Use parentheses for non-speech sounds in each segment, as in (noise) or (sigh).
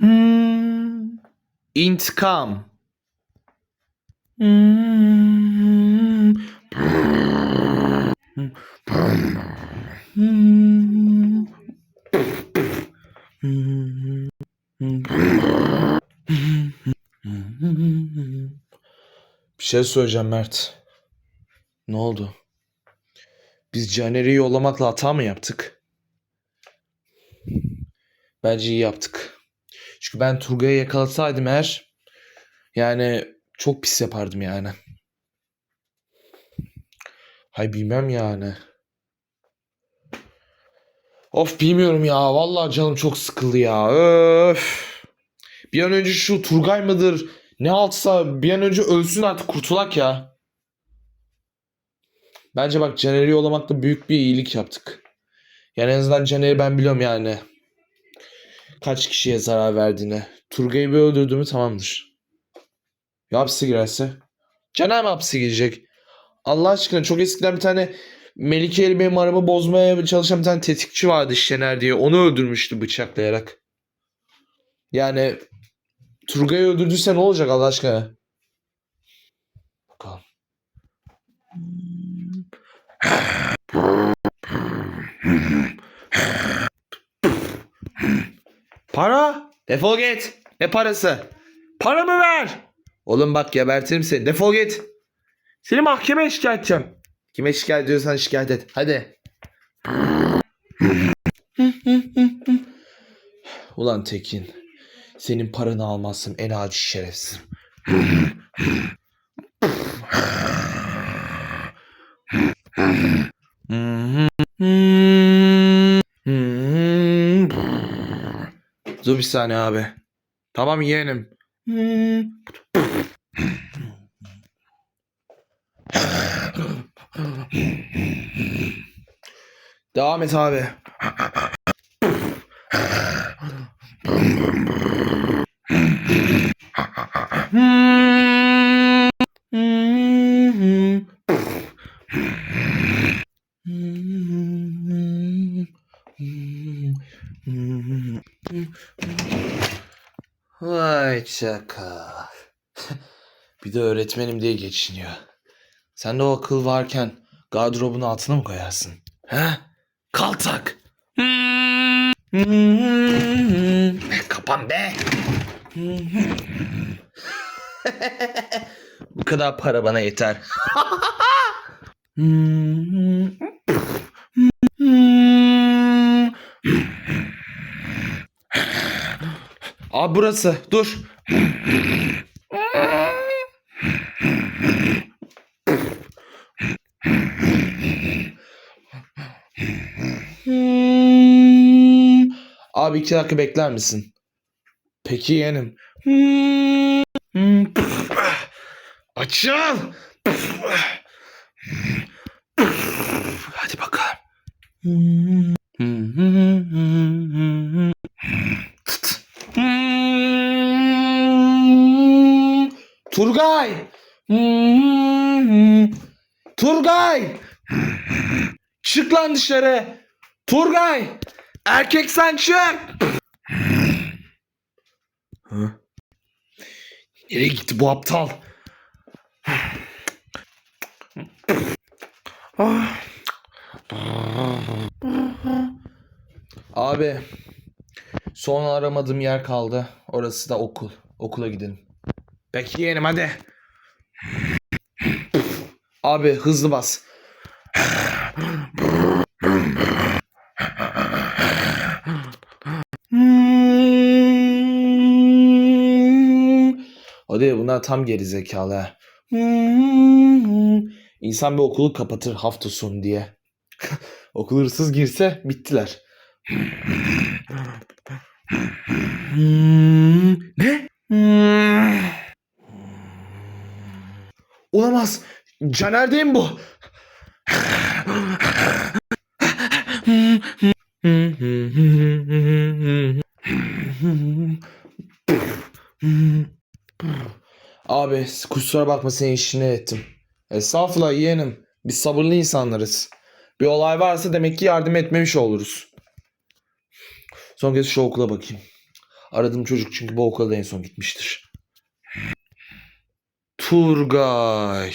Hmm. İntikam. Hmm. Hmm. Bir şey söyleyeceğim Mert. Ne oldu? Biz Caner'i yollamakla hata mı yaptık? Bence iyi yaptık. Çünkü ben Turgay'ı yakalasaydım eğer yani çok pis yapardım yani. Hay bilmem yani. Of bilmiyorum ya. Vallahi canım çok sıkıldı ya. Öf. Bir an önce şu Turgay mıdır? Ne altsa bir an önce ölsün artık kurtulak ya. Bence bak Caner'i yollamakla büyük bir iyilik yaptık. Yani en azından Caner'i ben biliyorum yani. Kaç kişiye zarar verdiğini. Turgay'ı bir öldürdü tamamdır. Ya hapse girerse? Caner mi hapse girecek? Allah aşkına çok eskiden bir tane Melike benim araba bozmaya çalışan bir tane tetikçi vardı Şener diye. Onu öldürmüştü bıçaklayarak. Yani Turgay'ı öldürdüyse ne olacak Allah aşkına? Bakalım. Para? Defol git. Ne parası? Paramı ver. Oğlum bak gebertirim seni. Defol git. Seni mahkemeye şikayet edeceğim. Kime şikayet ediyorsan şikayet et. Hadi. Ulan Tekin. Senin paranı almazsın en adi şerefsiz. Dur bir saniye abi. Tamam yeğenim. Devam et abi. Çakal. (laughs) Bir de öğretmenim diye geçiniyor. Sen de o akıl varken gardırobun altına mı koyarsın? He? Kaltak. Kapan be. Bu kadar para bana yeter. Abi burası. Dur. Abi iki dakika bekler misin? Peki yeğenim. Açıl. Hadi bakalım. Turgay. Turgay. Çık lan dışarı. Turgay. Erkek sen çık. Nereye gitti bu aptal? Abi son aramadığım yer kaldı. Orası da okul. Okula gidelim. Peki yeğenim hadi. Abi hızlı bas. Hadi bunlar tam geri zekalı. İnsan bir okulu kapatır hafta sonu diye. (laughs) Okul hırsız girse bittiler. ne? Olamaz. Caner değil mi bu? Abi kusura bakma senin işini ettim. Estağfurullah yeğenim. Biz sabırlı insanlarız. Bir olay varsa demek ki yardım etmemiş oluruz. Son kez şu okula bakayım. Aradığım çocuk çünkü bu okula da en son gitmiştir. Turgay.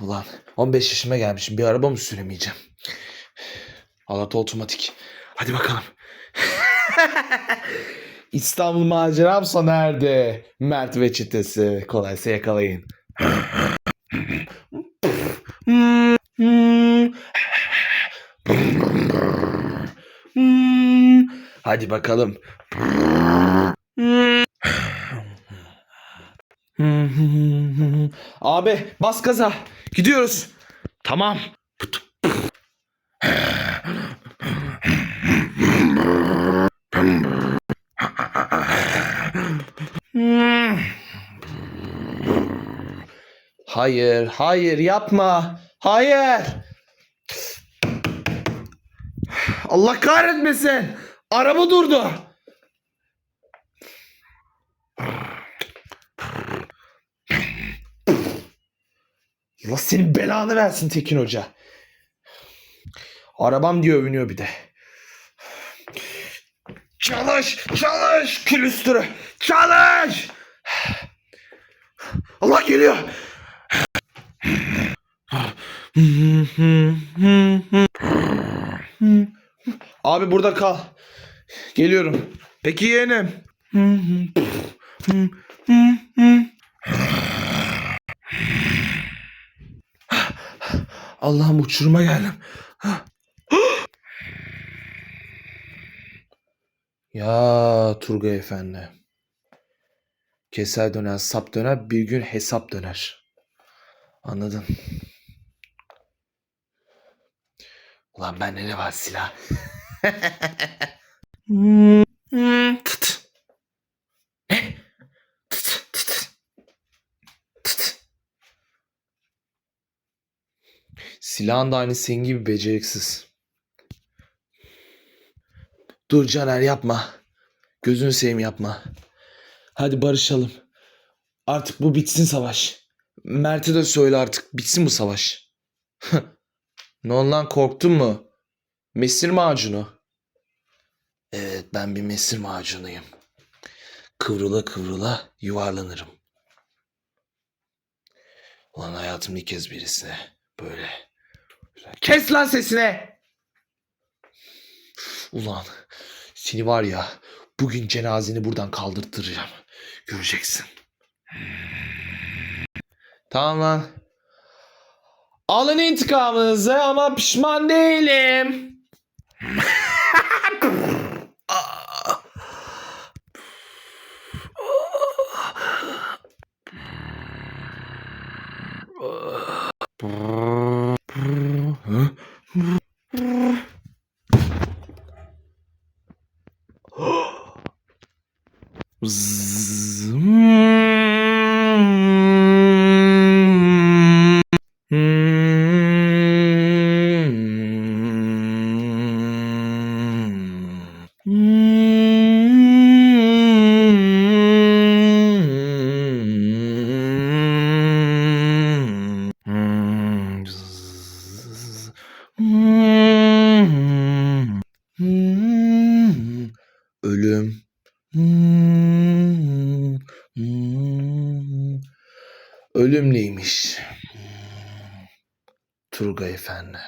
Ulan 15 yaşıma gelmişim. Bir araba mı süremeyeceğim? Halat otomatik. Hadi bakalım. (laughs) İstanbul maceram sona erdi. Mert ve çetesi. Kolaysa yakalayın. Hadi bakalım. Abi bas gaza. Gidiyoruz. Tamam. Hayır, hayır yapma. Hayır. Allah kahretmesin. Araba durdu. Allah senin belanı versin Tekin Hoca. Arabam diye övünüyor bir de. Çalış, çalış külüstürü. Çalış. Allah geliyor. Abi burada kal. Geliyorum. Peki yeğenim. Allah'ım uçuruma geldim. (gasps) ya Turgay Efendi. Keser döner, sap döner, bir gün hesap döner. Anladın? Ulan bende ne var silah? (laughs) Silahın da aynı senin gibi beceriksiz. Dur Caner yapma. Gözünü seveyim yapma. Hadi barışalım. Artık bu bitsin savaş. Mert'e de söyle artık bitsin bu savaş. (laughs) ne oldu lan korktun mu? Mesir macunu. Evet ben bir mesir macunuyum. Kıvrıla kıvrıla yuvarlanırım. Ulan hayatım ilk kez birisine böyle. Kes lan sesine! Ulan seni var ya bugün cenazeni buradan kaldırtıracağım. Göreceksin. Tamam lan. Alın intikamınızı ama pişman değilim. (laughs) Ölüm. Ölüm neymiş? Turgay Efendi.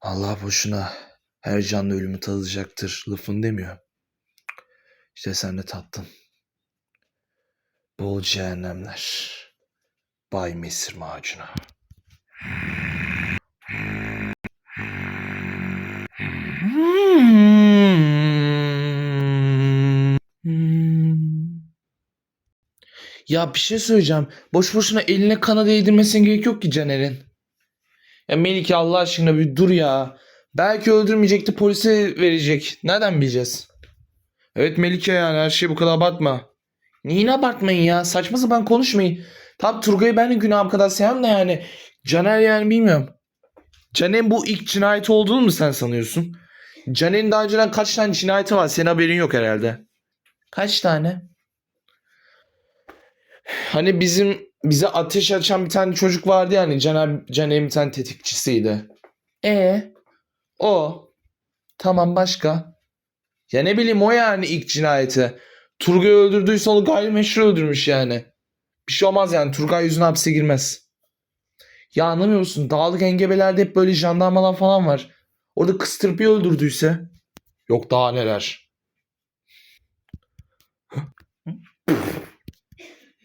Allah boşuna her canlı ölümü tadacaktır lafını demiyor. İşte sen de tattın. Bol cehennemler. Bay Mesir macunu. Ya bir şey söyleyeceğim. Boş boşuna eline kana değdirmesine gerek yok ki Caner'in. Ya Melike Allah aşkına bir dur ya. Belki öldürmeyecekti polise verecek. Nereden bileceğiz? Evet Melike yani her şeyi bu kadar abartma. Neyini abartmayın ya? Saçma sapan konuşmayın. Tam Turgay'ı ben de günah kadar sevmem de yani. Caner yani bilmiyorum. Caner'in bu ilk cinayeti olduğunu mu sen sanıyorsun? Caner'in daha önceden kaç tane cinayeti var? Senin haberin yok herhalde. Kaç tane? Hani bizim bize ateş açan bir tane çocuk vardı yani Caner, Caner'in bir tane tetikçisiydi. E o. Tamam başka. Ya ne bileyim o yani ilk cinayeti. Turgay öldürdüyse onu gayrimeşru öldürmüş yani. Bir şey olmaz yani Turgay yüzüne hapse girmez. Ya anlamıyor musun? Dağlık engebelerde hep böyle jandarmalar falan var. Orada kıstırıp öldürdüyse. Yok daha neler.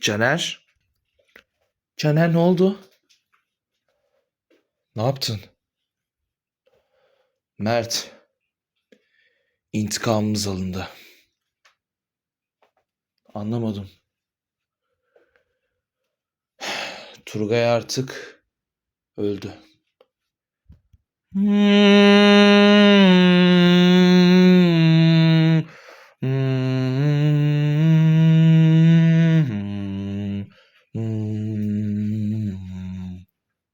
Caner? Caner ne oldu? Ne yaptın? Mert. İntikamımız alındı. Anlamadım. Turgay artık öldü.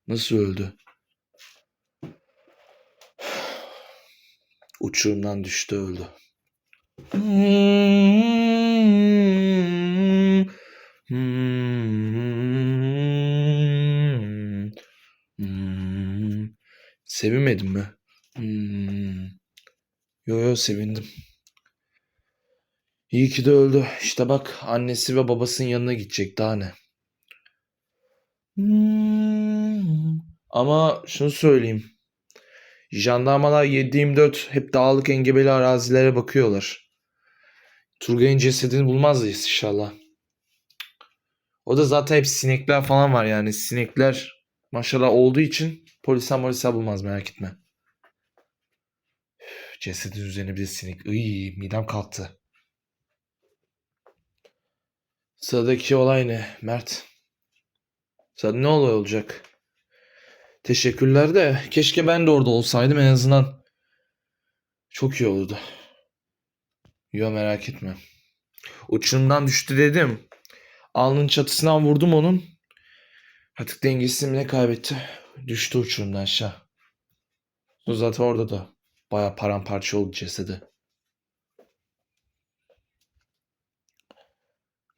Nasıl öldü? Uçurumdan düştü öldü. Sevinmedin mi? Yo yo sevindim. İyi ki de öldü. İşte bak annesi ve babasının yanına gidecek daha ne. Ama şunu söyleyeyim. Jandarmalar 7-24 hep dağlık engebeli arazilere bakıyorlar. Turgay'ın cesedini bulmazlar inşallah. O da zaten hep sinekler falan var yani. Sinekler maşallah olduğu için polisler polisler bulmaz merak etme. Cesedin üzerine bir sinek. Iy, midem kalktı. Sıradaki olay ne Mert? Sırada ne olay olacak? Teşekkürler de keşke ben de orada olsaydım en azından. Çok iyi olurdu. Yo merak etme. Uçurumdan düştü dedim. Alnın çatısından vurdum onun. Artık dengesini ne kaybetti? Düştü uçurumdan aşağı. Zaten orada da baya paramparça oldu cesedi.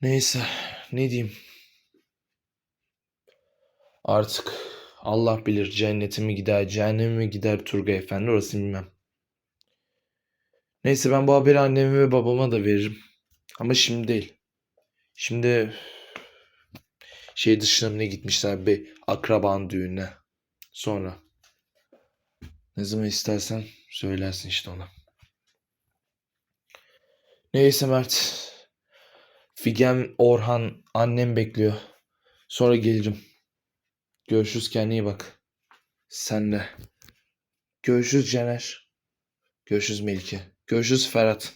Neyse ne diyeyim. Artık Allah bilir cennetimi gider, cehennemi gider Turgay Efendi orası bilmem. Neyse ben bu haberi anneme ve babama da veririm. Ama şimdi değil. Şimdi şey dışına ne gitmişler bir akraban düğününe. Sonra. Ne zaman istersen söylersin işte ona. Neyse Mert. Figen, Orhan, annem bekliyor. Sonra gelirim. Görüşürüz kendine iyi bak. Sen de. Görüşürüz Caner. Görüşürüz Melike. Görüşürüz Ferhat.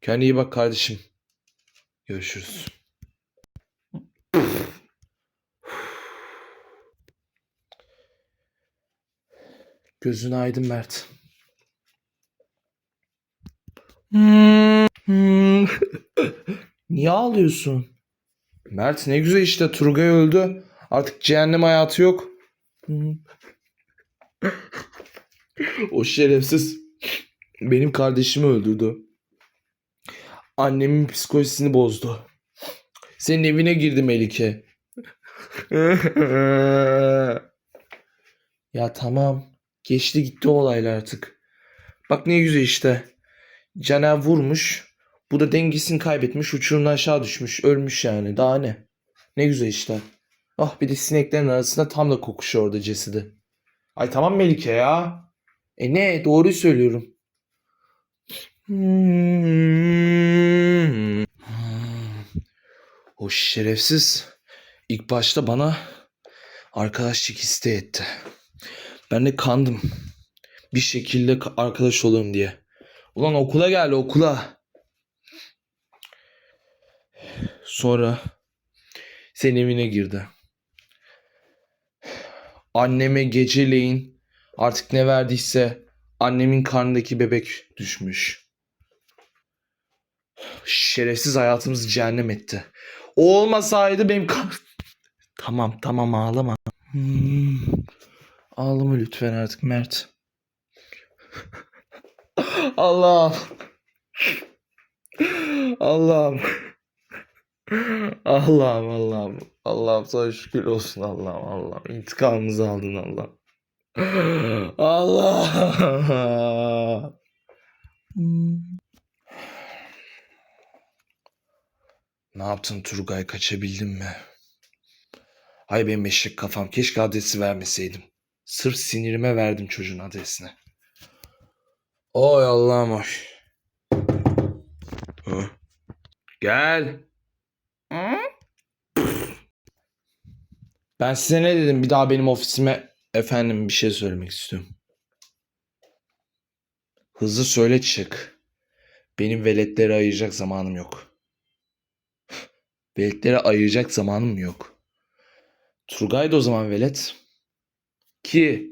Kendine iyi bak kardeşim. Görüşürüz. Gözün aydın Mert. (laughs) Niye ağlıyorsun? Mert ne güzel işte Turgay öldü. Artık cehennem hayatı yok. o şerefsiz benim kardeşimi öldürdü. Annemin psikolojisini bozdu. Senin evine girdi Melike. ya tamam. Geçti gitti olaylar artık. Bak ne güzel işte. Caner vurmuş. Bu da dengesini kaybetmiş. Uçurumdan aşağı düşmüş. Ölmüş yani. Daha ne? Ne güzel işte. Ah bir de sineklerin arasında tam da kokuşuyor orada cesedi. Ay tamam Melike ya. E ne? Doğruyu söylüyorum. Hmm. O şerefsiz ilk başta bana arkadaşlık iste etti. Ben de kandım. Bir şekilde ka- arkadaş olalım diye. Ulan okula geldi okula. Sonra senin evine girdi. Anneme geceleyin artık ne verdiyse annemin karnındaki bebek düşmüş. Şerefsiz hayatımızı cehennem etti. O olmasaydı benim kan... Tamam tamam ağlama. Hmm. Ağlama lütfen artık Mert. (laughs) Allah'ım. Allah'ım. Allah'ım Allah'ım. Allah'ım sana şükür olsun Allah'ım Allah'ım. İntikamımızı aldın Allah. Allah. ne yaptın Turgay kaçabildin mi? Hay benim eşek kafam keşke adresi vermeseydim. Sırf sinirime verdim çocuğun adresini. Oy Allah'ım oy. Hı? Gel. Ben size ne dedim bir daha benim ofisime efendim bir şey söylemek istiyorum. Hızlı söyle çık. Benim veletleri ayıracak zamanım yok. Veletleri ayıracak zamanım yok. Turgay da o zaman velet. Ki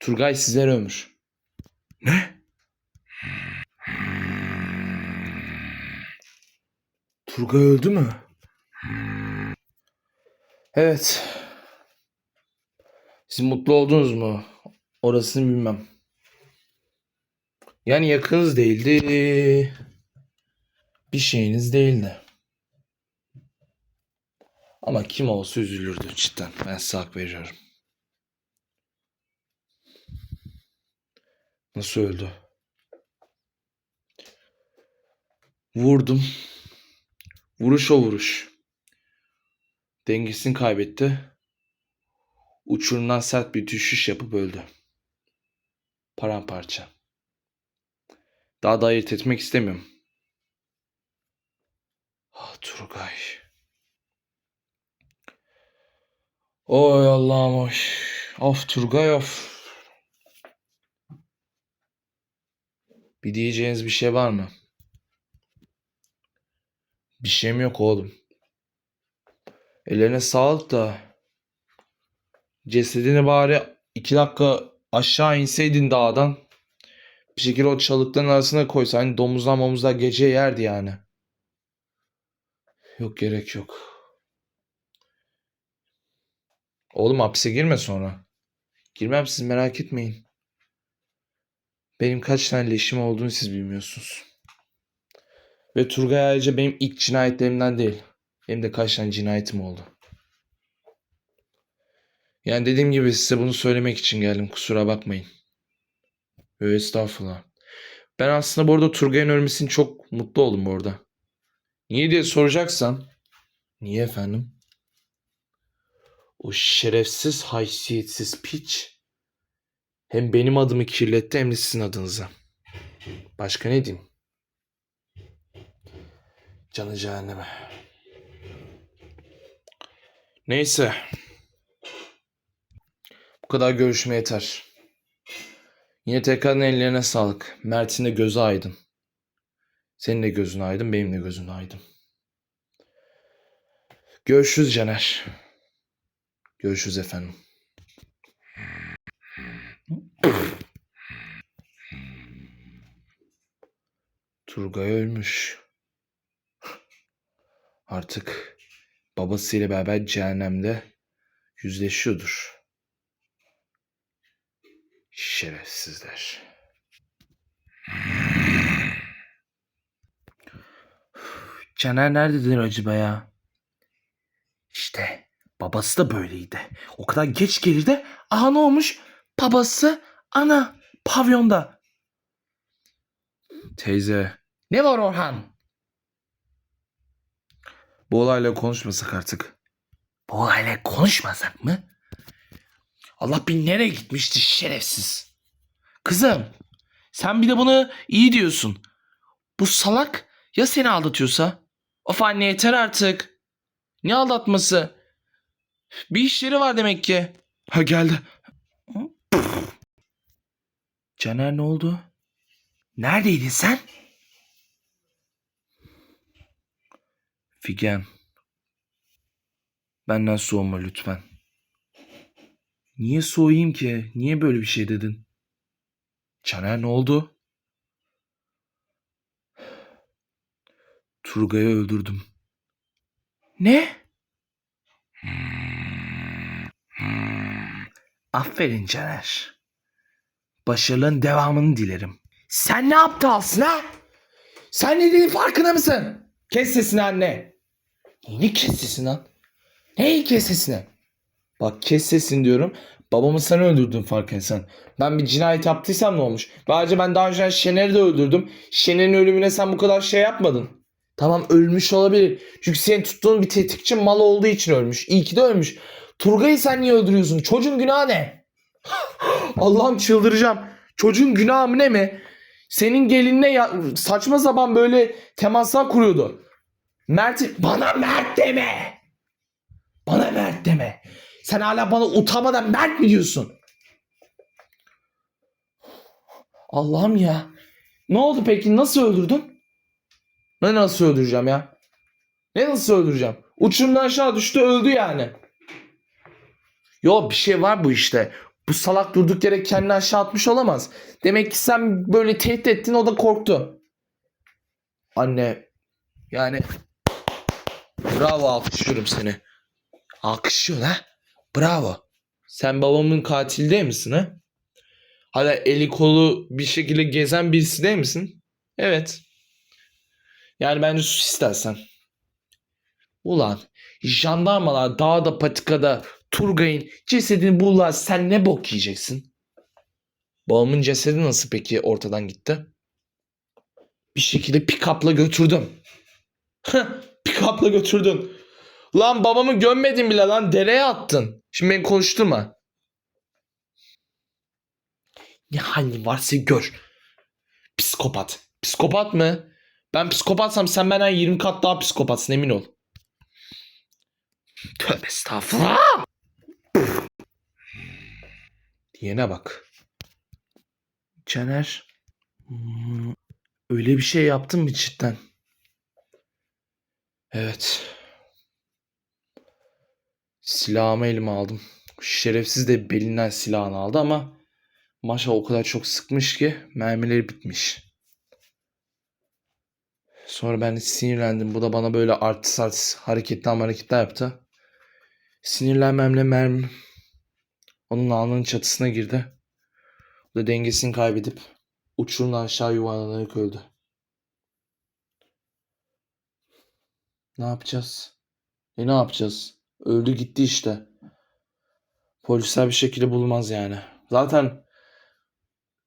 Turgay sizlere ömür. Ne? Turgay öldü mü? Evet. Siz mutlu oldunuz mu? Orasını bilmem. Yani yakınız değildi. Bir şeyiniz değildi. Ama kim olsa üzülürdü cidden. Ben size hak veriyorum. Nasıl öldü? Vurdum. Vuruş o vuruş. Dengesini kaybetti. Uçurumdan sert bir düşüş yapıp öldü. Paramparça. Daha da ayırt etmek istemiyorum. Ah Turgay. Oy Allah'ım oy. Of Turgay of. Bir diyeceğiniz bir şey var mı? Bir şeyim yok oğlum. Ellerine sağlık da. Cesedini bari iki dakika aşağı inseydin dağdan. Bir şekilde o çalıkların arasına koysan hani domuzlar momuzlar gece yerdi yani. Yok gerek yok. Oğlum hapse girme sonra. Girmem siz merak etmeyin. Benim kaç tane leşim olduğunu siz bilmiyorsunuz. Ve Turgay ayrıca benim ilk cinayetlerimden değil. Benim de kaç tane cinayetim oldu. Yani dediğim gibi size bunu söylemek için geldim. Kusura bakmayın. Yo, estağfurullah. Ben aslında bu arada Turgay'ın ölmesini çok mutlu oldum bu arada. Niye diye soracaksan. Niye efendim? O şerefsiz, haysiyetsiz piç. Hem benim adımı kirletti hem de sizin adınıza. Başka ne diyeyim? Canı cehenneme. Neyse. Bu kadar görüşme yeter. Yine tekrardan ellerine sağlık. Mert'in de gözü aydın. Senin de gözün aydın, benim de gözüm aydın. Görüşürüz Caner. Görüşürüz efendim. Turgay ölmüş. Artık babasıyla beraber cehennemde yüzleşiyordur. Şerefsizler. Caner nerededir acaba ya? İşte babası da böyleydi. O kadar geç gelirdi. Aha ne olmuş? Babası ana pavyonda. Teyze. Ne var Orhan? Bu olayla konuşmasak artık. Bu olayla konuşmasak mı? Allah bin nereye gitmişti şerefsiz. Kızım sen bir de bunu iyi diyorsun. Bu salak ya seni aldatıyorsa? Of anne yeter artık. Ne aldatması? Bir işleri var demek ki. Ha geldi. Caner ne oldu? Neredeydin sen? Figen. Benden soğuma lütfen. Niye soğuyayım ki? Niye böyle bir şey dedin? Caner ne oldu? Turgay'ı öldürdüm. Ne? Aferin Caner. Başarıların devamını dilerim. Sen ne aptalsın ha? Sen ne dediğin farkında mısın? Kes sesini anne. Neyini kes sesini lan? Neyi kes sesini? Bak kes sesini diyorum. Babamı sen öldürdün farkındaysan. Ben bir cinayet yaptıysam ne olmuş? Ayrıca ben daha önce Şener'i de öldürdüm. Şener'in ölümüne sen bu kadar şey yapmadın. Tamam ölmüş olabilir. Çünkü senin tuttuğun bir tetikçi mal olduğu için ölmüş. İyi ki de ölmüş. Turgay'ı sen niye öldürüyorsun? Çocuğun günahı ne? (laughs) Allah'ım çıldıracağım. Çocuğun günahı ne mi? Senin gelinine ya- saçma sapan böyle temaslar kuruyordu. Mert bana Mert deme. Bana Mert deme. Sen hala bana utanmadan Mert mi diyorsun? Allah'ım ya. Ne oldu peki? Nasıl öldürdün? Ne nasıl öldüreceğim ya? Ne nasıl öldüreceğim? Uçurumdan aşağı düştü öldü yani. Yo bir şey var bu işte. Bu salak durduk yere kendini aşağı atmış olamaz. Demek ki sen böyle tehdit ettin o da korktu. Anne yani bravo alkışlıyorum seni. Alkışlıyorsun ha? Bravo. Sen babamın katili değil misin ha? Hala eli kolu bir şekilde gezen birisi değil misin? Evet. Yani bence sus istersen. Ulan jandarmalar dağda patikada Turgay'ın cesedini bulurlar sen ne bok yiyeceksin? Babamın cesedi nasıl peki ortadan gitti? Bir şekilde pick-up'la götürdüm. (laughs) pick-up'la götürdün. Lan babamı gömmedin bile lan dereye attın. Şimdi beni konuşturma. Ne halin varsa gör. Psikopat. Psikopat mı? Ben psikopatsam sen benden 20 kat daha psikopatsın emin ol. Tövbe estağfurullah. Diyene bak. Caner. hmm, Öyle bir şey yaptın mı cidden? Evet. Silahımı elime aldım. Şerefsiz de belinden silahını aldı ama maşa o kadar çok sıkmış ki mermileri bitmiş. Sonra ben sinirlendim. Bu da bana böyle artist artist hareketler hareketler yaptı. Sinirlenmemle mermi onun alnının çatısına girdi. O da dengesini kaybedip uçurumdan aşağı yuvarlanarak öldü. Ne yapacağız? E ne yapacağız? Öldü gitti işte. Polisler bir şekilde bulmaz yani. Zaten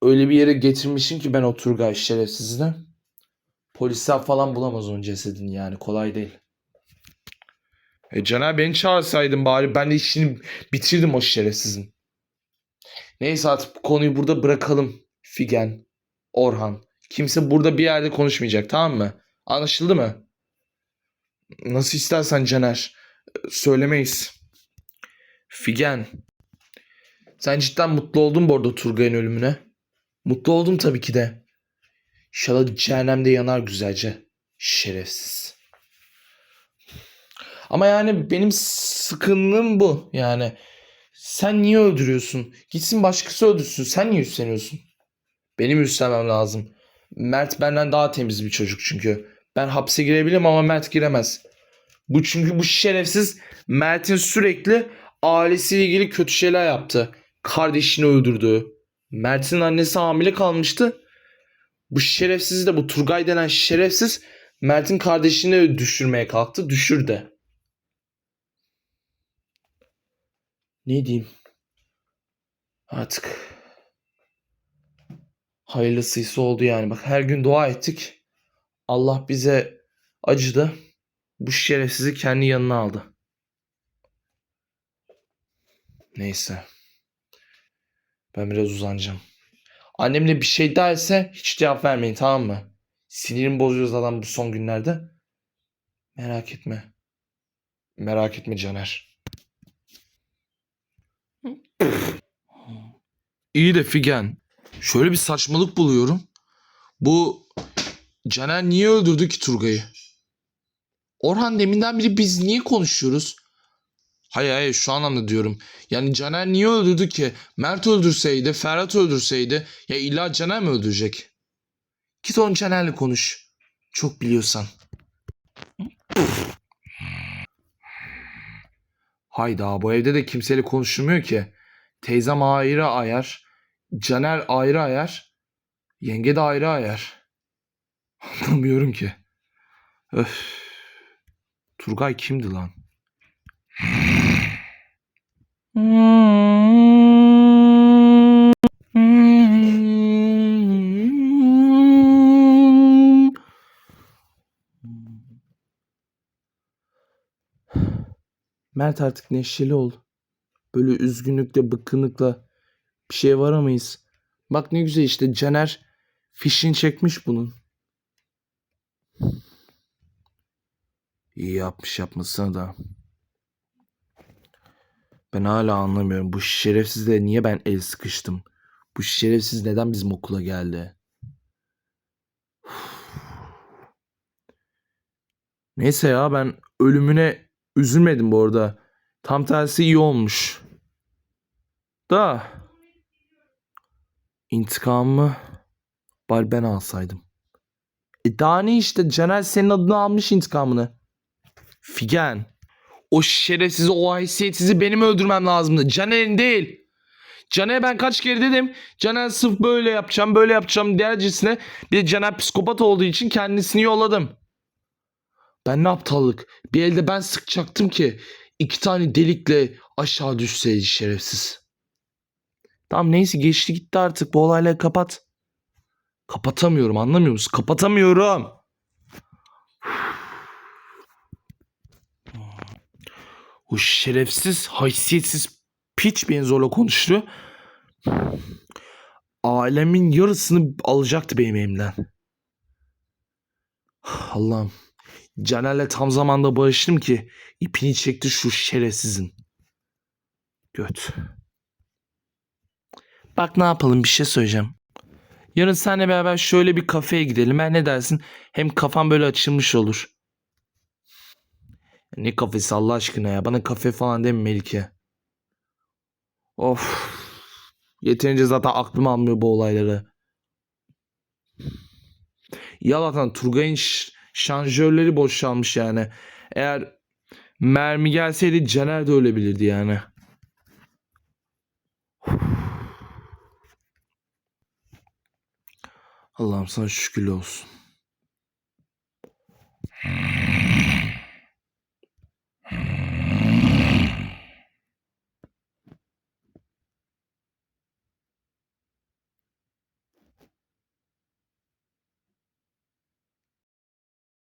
öyle bir yere getirmişim ki ben o Turgay şerefsizini. Polisler falan bulamaz onun cesedini yani kolay değil. E Caner beni çağırsaydın bari ben de işini bitirdim o şerefsizin. Neyse artık bu konuyu burada bırakalım. Figen, Orhan. Kimse burada bir yerde konuşmayacak tamam mı? Anlaşıldı mı? Nasıl istersen Caner. Söylemeyiz. Figen. Sen cidden mutlu oldun bu arada Turgay'ın ölümüne. Mutlu oldum tabii ki de. İnşallah cehennemde yanar güzelce. Şerefsiz. Ama yani benim sıkıntım bu. Yani sen niye öldürüyorsun? Gitsin başkası öldürsün. Sen niye üstleniyorsun? Benim üstlenmem lazım. Mert benden daha temiz bir çocuk çünkü. Ben hapse girebilirim ama Mert giremez. Bu çünkü bu şerefsiz Mert'in sürekli ailesiyle ilgili kötü şeyler yaptı. Kardeşini öldürdü. Mert'in annesi hamile kalmıştı. Bu şerefsiz de bu Turgay denen şerefsiz Mert'in kardeşini düşürmeye kalktı. Düşürdü. Ne diyeyim? Artık hayırlısıysa oldu yani. Bak her gün dua ettik. Allah bize acıdı. Bu şerefsizi kendi yanına aldı. Neyse. Ben biraz uzanacağım. Annemle bir şey derse hiç cevap vermeyin tamam mı? Sinirim bozuyor zaten bu son günlerde. Merak etme. Merak etme Caner. İyi de Figen. Şöyle bir saçmalık buluyorum. Bu Caner niye öldürdü ki Turgay'ı? Orhan deminden beri biz niye konuşuyoruz? Hayır hayır şu anlamda diyorum. Yani Caner niye öldürdü ki? Mert öldürseydi, Ferhat öldürseydi ya illa Caner mi öldürecek? Git onu Caner'le konuş. Çok biliyorsan. Hayda bu evde de kimseyle konuşulmuyor ki. Teyzem ayrı ayar. Caner ayrı ayar. Yenge de ayrı ayar. Anlamıyorum ki. Öf. Turgay kimdi lan? Mert artık neşeli ol. Böyle üzgünlükle, bıkkınlıkla bir şeye varamayız. Bak ne güzel işte Caner fişini çekmiş bunun. İyi yapmış yapmasına da. Ben hala anlamıyorum. Bu şerefsizle niye ben el sıkıştım? Bu şerefsiz neden bizim okula geldi? Neyse ya ben ölümüne üzülmedim bu arada. Tam tersi iyi olmuş. Da intikamımı bari ben alsaydım. E daha ne işte Caner senin adını almış intikamını. Figen. O şerefsizi, o haysiyetsizi benim öldürmem lazımdı. Caner'in değil. Caner'e ben kaç kere dedim. Caner sırf böyle yapacağım, böyle yapacağım dercesine. Bir de Caner psikopat olduğu için kendisini yolladım. Ben ne aptallık. Bir elde ben sıkacaktım ki iki tane delikle aşağı düşseydi şerefsiz. Tamam neyse geçti gitti artık. Bu olayları kapat. Kapatamıyorum anlamıyor musun? Kapatamıyorum. O şerefsiz, haysiyetsiz piç beni zorla konuştu. Alemin yarısını alacaktı benim elimden. Allah'ım. Caner'le tam zamanda barıştım ki ipini çekti şu şerefsizin. Göt. Bak ne yapalım bir şey söyleyeceğim. Yarın seninle beraber şöyle bir kafeye gidelim. Ha, ne dersin? Hem kafam böyle açılmış olur. Ne kafesi Allah aşkına ya. Bana kafe falan deme Melike. Of. Yeterince zaten aklım almıyor bu olayları. Yalan Turgay'ın ş- şarjörleri boşalmış yani. Eğer mermi gelseydi Caner de ölebilirdi yani. Allah'ım sana şükür olsun.